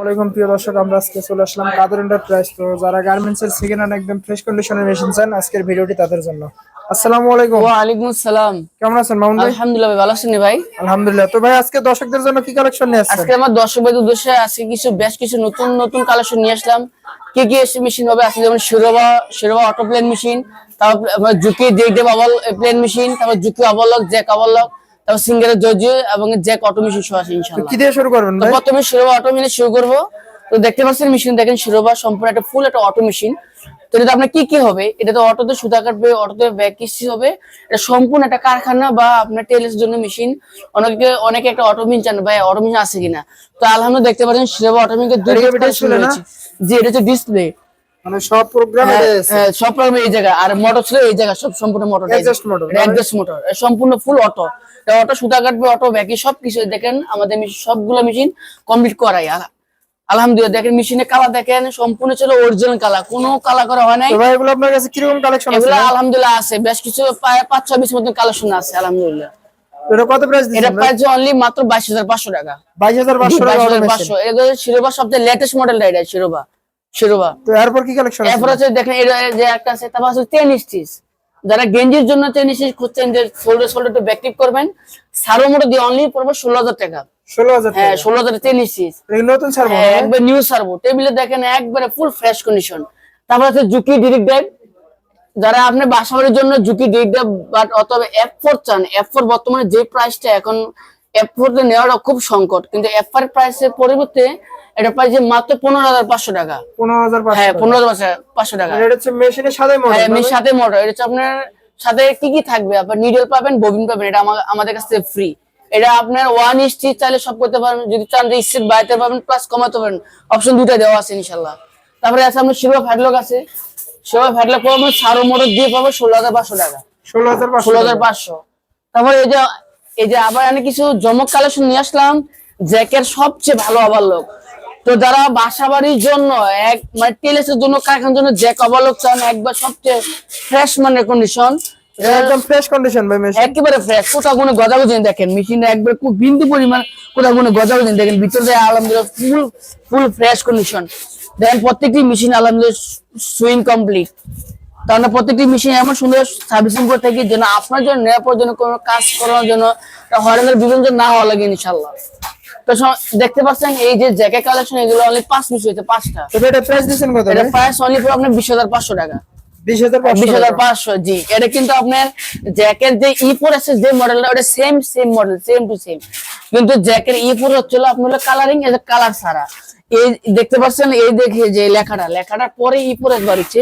ওয়ালাইকুম প্রিয় দর্শক আমরা আজকে চলে আসলাম কাদের এন্টারপ্রাইজ তো যারা গার্মেন্টস এর সেকেন্ড হ্যান্ড একদম ফ্রেশ কন্ডিশনের মেশিন চান আজকের ভিডিওটি তাদের জন্য। আসসালামু আলাইকুম ওয়ালাইকুম আসসালাম কেমন আছেন মামুন ভাই? আলহামদুলিল্লাহ ভাই, ভালো আছেন ভাই? আলহামদুলিল্লাহ। তো ভাই আজকে দর্শকদের জন্য কি কালেকশন নিয়ে আসছেন? আজকে আমার দর্শক ভাই উদ্দেশ্যে আজকে কিছু বেশ কিছু নতুন নতুন কালেকশন নিয়ে আসলাম। কি কি এসে মেশিন হবে আজকে যেমন Siruba Siruba auto plain machine তারপর জুকি ডেপ আবল প্লেন মেশিন তারপর জুকি অবলক জ্যাক অবলক তারপর সিঙ্গেলের জজি এবং জ্যাক অটো মেশিন সহ আছে ইনশাআল্লাহ। কি দিয়ে শুরু করবেন ভাই? প্রথমে শিরোবা অটো মিলে শুরু করব। তো দেখতে পাচ্ছেন মেশিন দেখেন শিরোবা সম্পূর্ণ একটা ফুল একটা অটো মেশিন। তো এটা আপনার কি কি হবে? এটা তো অটোতে সুতা কাটবে অটোতে ব্যাক কিস্তি হবে। এটা সম্পূর্ণ একটা কারখানা বা আপনার টেলের জন্য মেশিন। অনেকে অনেকে একটা অটো মিন চান ভাই অটো মিন আছে কিনা? তো আলহামদুলিল্লাহ দেখতে পাচ্ছেন শিরোবা অটো মিনকে দুটো এটা কালেকশন display না? রয়েছে। জি এটা হচ্ছে ডিসপ্লে মানে সব প্রোগ্রাম সব প্রবলেম এই জায়গা আর মোটর ছিল এই জায়গা সব সম্পূর্ণ motor Exhaust motor, adjust motor সম্পূর্ণ ফুল অটো অটো সুতা কাটবে অটো ব্যাকি সবকিছু দেখেন আমাদের মেশিন সবগুলো মেশিন কমপ্লিট করাই। আলহামদুলিল্লাহ দেখেন মেশিনের কালার দেখেন সম্পূর্ণ ছিল অরিজিনাল কালার কোনো কালার করা হয় নাই। ভাই এগুলো আপনার কাছে কীরকম কালেকশন আছে এগুলো আলহামদুলিল্লাহ আছে বেশ কিছু প্রায় পাঁচ ছয় পিস মতন কালেকশন আছে আলহামদুলিল্লাহ। এটা কত প্রাইস এটা প্রাইস অনলি মাত্র বাইশ হাজার পাঁচশো টাকা। বাইশ হাজার পাঁচশো টাকা বাইশ হাজার মেশিন পাঁচশো। এটা শিরোবা সবচেয়ে লেটেস্ট মডেলটা এটা শিরোবা শিরোবা তো এরপর কি কালেকশন আছে? এরপর হচ্ছে দেখেন এটা যে একটা আছে তারপর স্টিচ যারা গেঞ্জির জন্য টেন স্টিচ খুঁজছেন যে শোল্ডার শোল্ডার একটু ব্যাকটিভ করবেন সারো মোটো দিয়ে অনলি পড়ব ষোলো হাজার টাকা। ষোলো হাজার হ্যাঁ টাকা। ষোলো হাজার টেন স্টিচ নতুন হ্যাঁ, একবার নিউ সার্ভো টেবিলে দেখেন একবারে ফুল ফ্রেশ কন্ডিশন তারপর হচ্ছে জুকি ডিরেক্ট ড্রাইভ যারা আপনি বাসাবাড়ির জন্য ঝুঁকি ডিরেক্ট ড্রাইভ বাট অথবা এফ ফোর চান এফ ফোর বর্তমানে যে প্রাইসটা এখন এফ ফোর নেওয়াটা খুব সংকট। কিন্তু এফ ফোর প্রাইসের পরিবর্তে এটা প্রাইস মাত্র পনেরো হাজার পাঁচশো টাকা। পনেরো হাজার হ্যাঁ পনেরো হাজার পাঁচশো টাকা। এটা হচ্ছে মেশিনের সাথে হ্যাঁ সাথে মোটর এটা হচ্ছে আপনার সাথে কি কি থাকবে? আপনার নিডল পাবেন ববিন পাবেন এটা আমাদের কাছে ফ্রি এটা আপনার ওয়ান স্টিচ চাইলে সব করতে পারেন যদি চান যে স্টিচ বাড়াতে পারবেন প্লাস কমাতে পারেন অপশন দুটা দেওয়া আছে ইনশাল্লাহ তারপরে আছে আপনার শিরো ফ্যাটলক আছে। শিরো ফ্যাটলক পাবো সারো মোটর দিয়ে পাবো ষোলো হাজার পাঁচশো টাকা। ষোলো হাজার ষোলো হাজার পাঁচশো। তারপরে এই যে এই যে আবার আমি কিছু জমক কালেকশন নিয়ে আসলাম। জ্যাকের সবচেয়ে ভালো আবার লোক তো যারা বাসা বাড়ির জন্য এক মানে টেলেসের জন্য কারখানার জন্য জ্যাক অবলোক চান একবার সবচেয়ে ফ্রেশ মানের কন্ডিশন একদম ফ্রেশ কন্ডিশন ভাই মেশিন। একেবারে ফ্রেশ গজাগজি দেখেন মেশিনে একবার খুব বিন্দু পরিমাণ কোথাও কোনো গজাগজি নেই দেখেন ভিতরে আলহামদুলিল্লাহ ফুল ফুল ফ্রেশ কন্ডিশন দেখেন প্রত্যেকটি মেশিন আলহামদুলিল্লাহ সুইং কমপ্লিট তাহলে প্রত্যেকটি মেশিন এমন সুন্দর সার্ভিসিং করে থাকি যেন আপনার জন্য নিরাপদ জন্য কোনো কাজ করার জন্য হরেনের বিভিন্ন না হওয়া লাগে ইনশাল্লাহ তো দেখতে পাচ্ছেন এই যে জ্যাকেট কালেকশন এগুলো অনলি পাঁচ পিস হয়েছে পাঁচটা। এটা প্রাইস দিচ্ছেন কত এটা প্রাইস অনলি পড়ে আপনার বিশ হাজার পাঁচশো টাকা। বিশ হাজার পাঁচশো জি। এটা কিন্তু আপনার জ্যাকের যে ই ফোর আছে যে মডেলটা ওটা same same model same to same কিন্তু জ্যাকের ই ফোর হচ্ছিল আপনার কালারিং এজ কালার ছাড়া। এই দেখতে পাচ্ছেন এই দেখে যে লেখাটা লেখাটার পরে ই ফোর এস বাড়িছে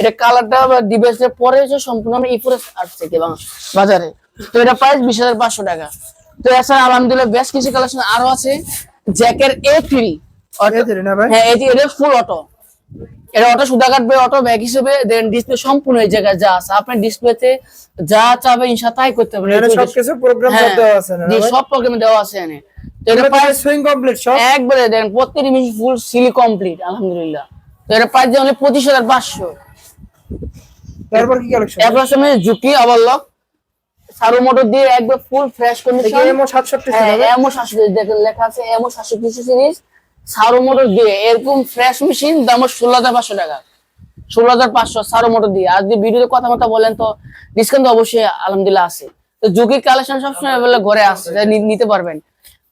এটা কালারটা বা ডিভাইসের পরে সম্পূর্ণ ই ফোর এস আসছে কি বাজারে। তো এটা প্রাইস বিশ হাজার পাঁচশো টাকা। তো এছাড়া আলহামদুলিল্লাহ বেশ কিছু কালেকশন আরও আছে। জ্যাকের এ থ্রি হ্যাঁ এটি এটা ফুল অটো এটা অটো সুদা কাটবে অটো ব্যাগ হিসেবে দেন ডিসপ্লে সম্পূর্ণ এই জায়গায় যা আছে। আপনি ডিসপ্লেতে যা চাবে ইনশা তাই করতে পারবেন। এখানে সবকিছু প্রোগ্রাম হ্যাঁ, দেওয়া আছে না সব প্রোগ্রামে দেওয়া আছে এখানে। এটা প্রাইস সুইং কমপ্লিট সব? একবারে দেন প্রত্যেকটি মিশন ফুল সিলি কমপ্লিট আলহামদুলিল্লাহ। তো এটা প্রাইস যেমন পঁচিশ হাজার পাঁচশো। তারপর কি কালেকশন? এরপর আছে আমাদের ঝুঁকি অবলক সারু মোটর দিয়ে একবার ফুল ফ্রেশ কন্ডিশন এমও সাতষট্টি হ্যাঁ এমও সাতশো দেখেন লেখা আছে এমও সাতশো কিছু সিরিজ। সারো মোটর দিয়ে এরকম ফ্রেশ মেশিন দাম ষোলো হাজার পাঁচশো টাকা। ষোলো হাজার পাঁচশো সারো মোটর দিয়ে। আর যদি ভিডিওতে কথা মতো বলেন তো ডিসকাউন্ট তো অবশ্যই আলহামদুলিল্লাহ আছে। তো যুগির কালেকশন সবসময় available ঘরে আসছে নিতে পারবেন।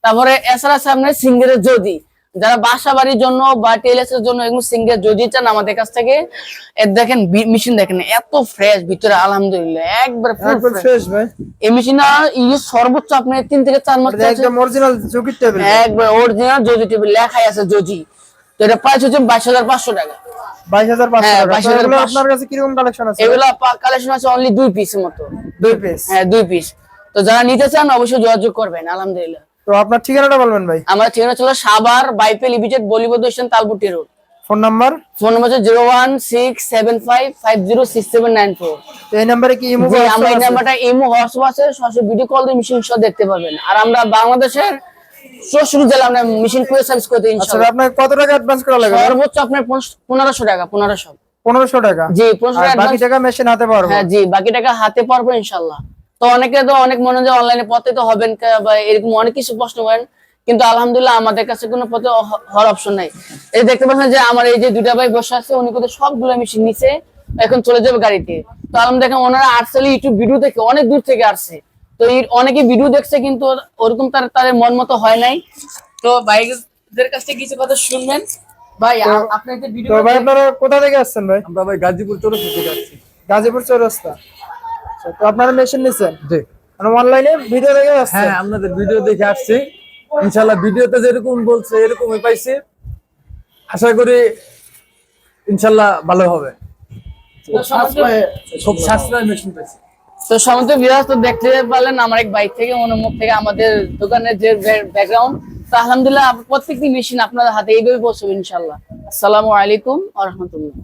তারপরে এছাড়া সামনে সিঙ্গেলের যদি যারা বাসা বাড়ির জন্য বা টেলেসের জন্য এগুলো সিঙ্গেল যদি চান আমাদের কাছ থেকে এর দেখেন মেশিন দেখেন এত ফ্রেশ ভিতরে আলহামদুলিল্লাহ একবার ফ্রেশ ভাই। এই মেশিন ইউজ সর্বোচ্চ আপনার তিন থেকে চার মাস এটা একদম অরিজিনাল টেবিল একবার অরিজিনাল জজি টিভি লেখাই আছে জজি তো এটা প্রাইস হচ্ছে বাইশ হাজার পাঁচশো টাকা। বাইশ হাজার পাঁচশো হ্যাঁ, টাকা। 22,500 আপনার কাছে কীরকম কালেকশন আছে? এগুলো কালেকশন আছে অনলি দুই পিসের মতো। দুই পিস হ্যাঁ দুই পিস তো যারা নিতে চান অবশ্যই যোগাযোগ করবেন আলহামদুলিল্লাহ। তো আপনার ঠিকানাটা বলবেন ভাই? আমার ঠিকানা ছিল সাবার বাইপেল ইবিজেট বলিবদ station তালপুটি road. Phone number? Phone number হচ্ছে zero one six seven five five zero six seven nine four. এই নাম্বারে কি ইমো আমরা এই নাম্বারটা ইমো হোয়াটসঅ্যাপ আছে সরাসরি ভিডিও কল দিয়ে মেশিন সহ দেখতে পাবেন আর আমরা বাংলাদেশের চৌষট্টি জেলা আমরা মেশিন করে সার্ভিস করতে আচ্ছা ইনশাআল্লাহ। আপনার কত টাকা অ্যাডভান্স করা লাগবে? সর্বোচ্চ আপনার পনেরোশো টাকা পনেরোশো। পনেরোশো টাকা? জি পনেরোশো টাকা বাকি টাকা মেশিন হাতে পারব হ্যাঁ জি বাকি টাকা হাতে পারব ইনশাল্লাহ তো অনেকে তো অনেক মনে হয় অনলাইনে পথে তো হবেন বা এরকম অনেক কিছু প্রশ্ন করেন কিন্তু আলহামদুলিল্লাহ আমাদের কাছে কোনো পথে হওয়ার অপশন নাই। এই দেখতে পাচ্ছেন যে আমার এই যে দুটা ভাই বসে আছে উনি কিন্তু সবগুলো মেশিন নিচে এখন চলে যাবে গাড়িতে। তো আলহামদুলিল্লাহ দেখেন ওনারা আসলে ইউটিউব ভিডিও থেকে অনেক দূর থেকে আসছে। তো এই অনেকে ভিডিও দেখছে কিন্তু ওরকম তার তাদের মন মতো হয় নাই। তো ভাইদের কাছ থেকে কিছু কথা শুনবেন। ভাই আপনি যে ভিডিও ভাই আপনারা কোথা থেকে আসছেন ভাই? আমরা ভাই গাজীপুর চৌরাস্তা থেকে আসছি। গাজীপুর চৌরাস্তা। আচ্ছা, তো আপনারা মেশিন নিচ্ছেন জি। মানে অনলাইনে ভিডিও দেখে আসছেন? হ্যাঁ আপনাদের ভিডিও দেখে আসছি। ইনশাল্লাহ ভিডিওতে যেরকম বলছে এরকমই পাইছি। আশা করি ইনশাল্লাহ ভালো হবে। খুব সাশ্রয় মেশিন পাইছি। তো সমস্ত বিরাজ তো দেখতে পারলেন আমার এক বাইক থেকে ওনার মুখ থেকে আমাদের দোকানের যে ব্যাকগ্রাউন্ড তো আলহামদুলিল্লাহ প্রত্যেকটি মেশিন আপনাদের হাতে এইভাবে পৌঁছবে ইনশাল্লাহ আসসালামু আলাইকুম আ রহমতুল্লাহ।